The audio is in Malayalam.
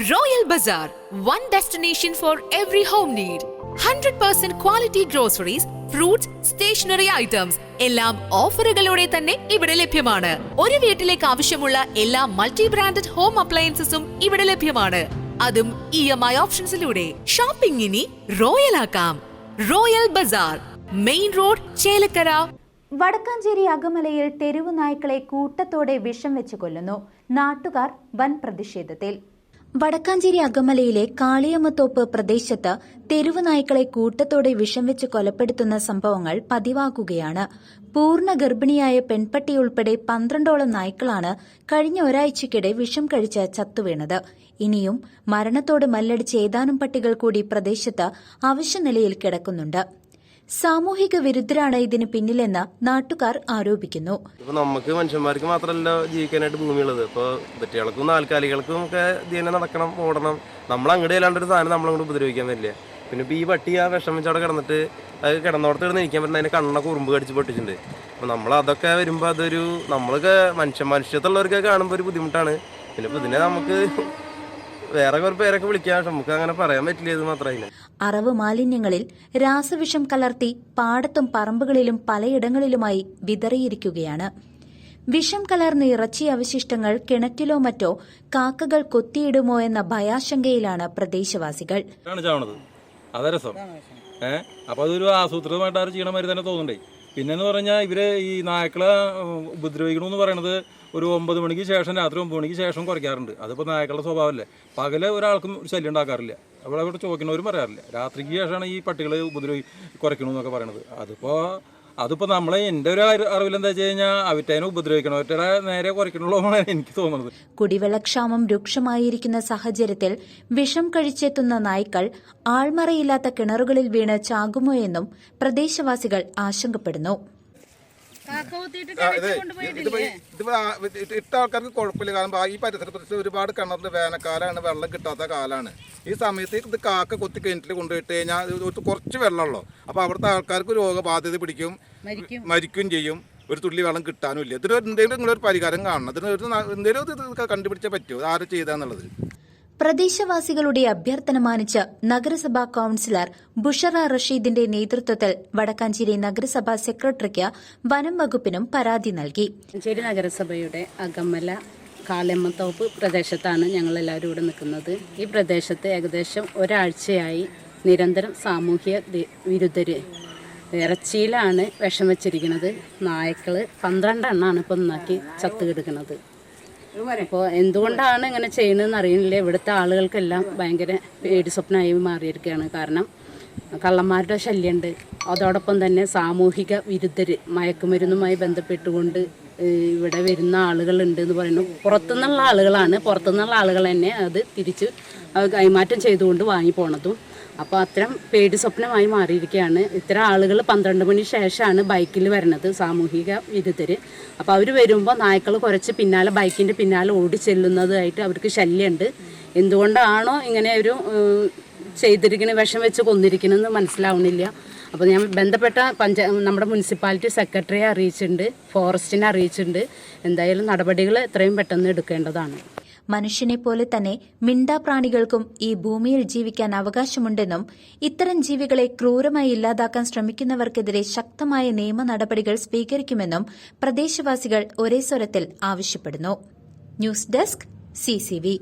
Royal Bazaar, one destination for every home need. 100% quality groceries, fruits, stationery items. എല്ലാം ഓഫറുകളോടെ തന്നെ ഇവിടെ ലഭ്യമാണ്. ഒരു വീട്ടിലേക്ക് ആവശ്യമുള്ള എല്ലാ മൾട്ടി ബ്രാൻഡഡ് ഹോം അപ്ലയൻസസും ഇവിടെ ലഭ്യമാണ്. അതും ഇ എം ഐ ഓപ്ഷൻസിലൂടെ. ഷോപ്പിംഗ് ഇനി റോയൽ ആക്കാം. Royal bazaar main road Chelakkara. Vadakkanchery അകമലയിൽ തെരുവു നായ്ക്കളെ കൂട്ടത്തോടെ വിഷം വെച്ച് കൊല്ലുന്നു. നാട്ടുകാർ വൻ പ്രതിഷേധത്തിൽ. വടക്കാഞ്ചേരി അകമലയിലെ കാളിയമ്മത്തോപ്പ് പ്രദേശത്ത് തെരുവു നായ്ക്കളെ കൂട്ടത്തോടെ വിഷം വെച്ച് കൊലപ്പെടുത്തുന്ന സംഭവങ്ങൾ പതിവാക്കുകയാണ്. പൂർണ ഗർഭിണിയായ പെൺപട്ടിയുൾപ്പെടെ പന്ത്രണ്ടോളം നായ്ക്കളാണ് കഴിഞ്ഞ ഒരാഴ്ചയ്ക്കിടെ വിഷം കഴിച്ച് ചത്തുവീണത്. ഇനിയും മരണത്തോട് മല്ലടിച്ച് ഏതാനും പട്ടികൾ കൂടി പ്രദേശത്ത് അവശ്യനിലയിൽ കിടക്കുന്നുണ്ട്. സാമൂഹിക വിരുദ്ധരാണ് ഇതിന് പിന്നിലെന്ന് നാട്ടുകാർ ആരോപിക്കുന്നു. നമുക്ക് മനുഷ്യന്മാർക്ക് മാത്രമല്ല ജീവിക്കാനായിട്ട് ഭൂമിയുള്ളത്. ഇപ്പൊ കുട്ടികൾക്കും നാൽക്കാലികൾക്കും ഒക്കെ ഇതിനെ നടക്കണം ഓടണം. നമ്മൾ അങ്ങോട്ട് ഒരു സാധനം നമ്മളങ്ങോട്ട് ഉപദ്രവിക്കാൻ പറ്റില്ല. പിന്നെ ഇപ്പൊ ഈ പട്ടി ആ വിഷം വെച്ച് അവിടെ കിടന്നിട്ട് അത് കിടന്നോടത്ത് കിടന്ന് ഇരിക്കാൻ പറ്റുന്ന അതിന്റെ കണ്ണൊക്കെ ഉറുമ്പ് കടിച്ച് പൊട്ടിച്ചിട്ടുണ്ട്. അപ്പൊ നമ്മൾ അതൊക്കെ വരുമ്പോ അതൊരു നമ്മളൊക്കെ മനുഷ്യ മനുഷ്യത്തുള്ളവർക്കൊക്കെ കാണുമ്പോൾ ഒരു ബുദ്ധിമുട്ടാണ്. പിന്നെ ഇതിനെ നമുക്ക് വേറെ കുറെ പേരൊക്കെ വിളിക്കാം പക്ഷെ നമുക്ക് അങ്ങനെ പറയാൻ പറ്റില്ല ഇത് മാത്രമേ അറവ് മാലിന്യങ്ങളിൽ രാസവിഷം കലർത്തി പാടത്തും പറമ്പുകളിലും പലയിടങ്ങളിലുമായി വിതറിയിരിക്കുകയാണ്. വിഷം കലർന്ന ഇറച്ചി അവശിഷ്ടങ്ങൾ കിണറ്റിലോ മറ്റോ കാക്കകൾ കൊത്തിയിടുമോ എന്ന ഭയാശങ്കയിലാണ് പ്രദേശവാസികൾ. അതാ രസം. ഏ? അപ്പൊ അതൊരു ആസൂത്രിതമായിട്ട് ആരും ചെയ്യണ മാതിരി തന്നെ തോന്നുന്നുണ്ടേ. പിന്നെന്ന് പറഞ്ഞാൽ ഇവർ ഈ നായ്ക്കളെ ഉപദ്രവിക്കണം ഉപദ്രവിക്കണമെന്ന് പറയണത് ഒരു ഒമ്പത് മണിക്ക് ശേഷം രാത്രി ഒമ്പത് മണിക്ക് ശേഷം കുറയ്ക്കാറുണ്ട്. അതിപ്പോൾ നായ്ക്കളുടെ സ്വഭാവമല്ലേ പകൽ ഒരാൾക്കും ഒരു ശല്യം ഉണ്ടാക്കാറില്ല. അവിടെ അവിടെ ചോദിക്കുന്നവരും പറയാറില്ല. രാത്രിക്ക് ശേഷമാണ് ഈ പട്ടികളെ ഉപദ്രവി കുറയ്ക്കണമെന്നൊക്കെ പറയണത്. അതിപ്പോൾ അതിപ്പോൾ നമ്മളെ എന്റെ ഒരു അറി- അറിവിൽ എന്താ വെച്ച് കഴിഞ്ഞാൽ അവറ്റേനെ ഉപദ്രവിക്കണം. അവറ്റയുടെ നേരെ കുറയ്ക്കണുള്ളതാണ് എനിക്ക് തോന്നുന്നത്. കുടിവെള്ളക്ഷാമം രൂക്ഷമായിരിക്കുന്ന സാഹചര്യത്തിൽ വിഷം കഴിച്ചെത്തുന്ന നായ്ക്കൾ ആൾമറയില്ലാത്ത കിണറുകളിൽ വീണ് ചാകുമോ എന്നും പ്രദേശവാസികൾ ആശങ്കപ്പെടുന്നു. ഇട്ട ആൾക്കാർക്ക് കുഴപ്പമില്ല. കാരണം ഈ പരിസരത്ത് ഒരുപാട് കിണറിൽ വേനൽക്കാലമാണ് വെള്ളം കിട്ടാത്ത കാലമാണ് ഈ സമയത്ത് ഇത് കാക്ക കൊത്തി കിണറ്റിൽ കൊണ്ടുപോയിട്ട് കഴിഞ്ഞാൽ കുറച്ച് വെള്ളമുള്ളൂ. അപ്പോൾ അവിടുത്തെ ആൾക്കാർക്ക് രോഗബാധ്യത പിടിക്കും മരിക്കും. ചെയ്യും. ഒരു തുള്ളി വെള്ളം കിട്ടാനും ഇല്ല. ഇതിന് എന്തെങ്കിലും നിങ്ങളൊരു പരിഹാരം കാണണം. ഇതിന് ഒരു എന്തെങ്കിലും ഇത് കണ്ടുപിടിച്ചേ പറ്റുമോ ആരും ചെയ്താന്നുള്ളത് പ്രദേശവാസികളുടെ അഭ്യർത്ഥന മാനിച്ച് നഗരസഭാ കൌൺസിലർ ബുഷറ റഷീദിന്റെ നേതൃത്വത്തിൽ വടക്കാഞ്ചേരി നഗരസഭാ സെക്രട്ടറിക്ക് വനം വകുപ്പിനും പരാതി നൽകി. നഗരസഭയുടെ അകമല കാളമ്മത്തോപ്പ് പ്രദേശത്താണ് ഞങ്ങളെല്ലാവരും ഇവിടെ നിൽക്കുന്നത്. ഈ പ്രദേശത്ത് ഏകദേശം ഒരാഴ്ചയായി നിരന്തരം സാമൂഹ്യ വിരുദ്ധർ ഇറച്ചിയിലാണ് വിഷം വെച്ചിരിക്കുന്നത്. നായ്ക്കൾ പന്ത്രണ്ടെണ്ണമാണ് ഇപ്പം നന്നാക്കി ചത്ത് കിടക്കുന്നത് അപ്പോൾ എന്തുകൊണ്ടാണ് ഇങ്ങനെ ചെയ്യണതെന്ന് അറിയുന്നില്ല ഇവിടുത്തെ ആളുകൾക്കെല്ലാം ഭയങ്കര പേടി സ്വപ്നമായി മാറിയിരിക്കുകയാണ്. കാരണം കള്ളന്മാരുടെ ശല്യമുണ്ട് അതോടൊപ്പം തന്നെ സാമൂഹിക വിരുദ്ധർ മയക്കുമരുന്നുമായി ബന്ധപ്പെട്ടുകൊണ്ട് ഇവിടെ വരുന്ന ആളുകളുണ്ട് എന്ന് പറയുന്നു. പുറത്തുനിന്നുള്ള ആളുകളാണ്. പുറത്തുനിന്നുള്ള ആളുകൾ തന്നെ അത് തിരിച്ച് കൈമാറ്റം ചെയ്തുകൊണ്ട് വാങ്ങി പോണതും. അപ്പോൾ അത്തരം പേടി സ്വപ്നമായി മാറിയിരിക്കുകയാണ് ഇത്തരം ആളുകൾ പന്ത്രണ്ട് മണി ശേഷമാണ് ബൈക്കിൽ വരുന്നത് സാമൂഹിക വിരുദ്ധർ അപ്പോൾ അവർ വരുമ്പോൾ നായ്ക്കൾ കുറച്ച് പിന്നാലെ ബൈക്കിന്റെ പിന്നാലെ ഓടി ചെല്ലുന്നതായിട്ട് അവർക്ക് ശല്യമുണ്ട് എന്തുകൊണ്ടാണോ ഇങ്ങനെ ഒരു ചെയ്തിരിക്കുന്നത് വിഷം വെച്ച് കൊന്നിരിക്കണമെന്ന് മനസ്സിലാവുന്നില്ല. അപ്പോൾ ഞാൻ ബന്ധപ്പെട്ട പഞ്ചായ നമ്മുടെ മുനിസിപ്പാലിറ്റി സെക്രട്ടറിയെ അറിയിച്ചിട്ടുണ്ട് ഫോറസ്റ്റിനെ അറിയിച്ചിട്ടുണ്ട്. എന്തായാലും നടപടികൾ എത്രയും പെട്ടെന്ന് എടുക്കേണ്ടതാണ്. മനുഷ്യനെ പോലെ തന്നെ മിണ്ടാപ്രാണികൾക്കും ഈ ഭൂമിയിൽ ജീവിക്കാൻ അവകാശമുണ്ടെന്നും ഇത്തരം ജീവികളെ ക്രൂരമായി ഇല്ലാതാക്കാൻ ശ്രമിക്കുന്നവർക്കെതിരെ ശക്തമായ നിയമ നടപടികൾ സ്വീകരിക്കുമെന്നും പ്രദേശവാസികൾ ഒരേ സ്വരത്തിൽ ആവശ്യപ്പെടുന്നു. News desk CCV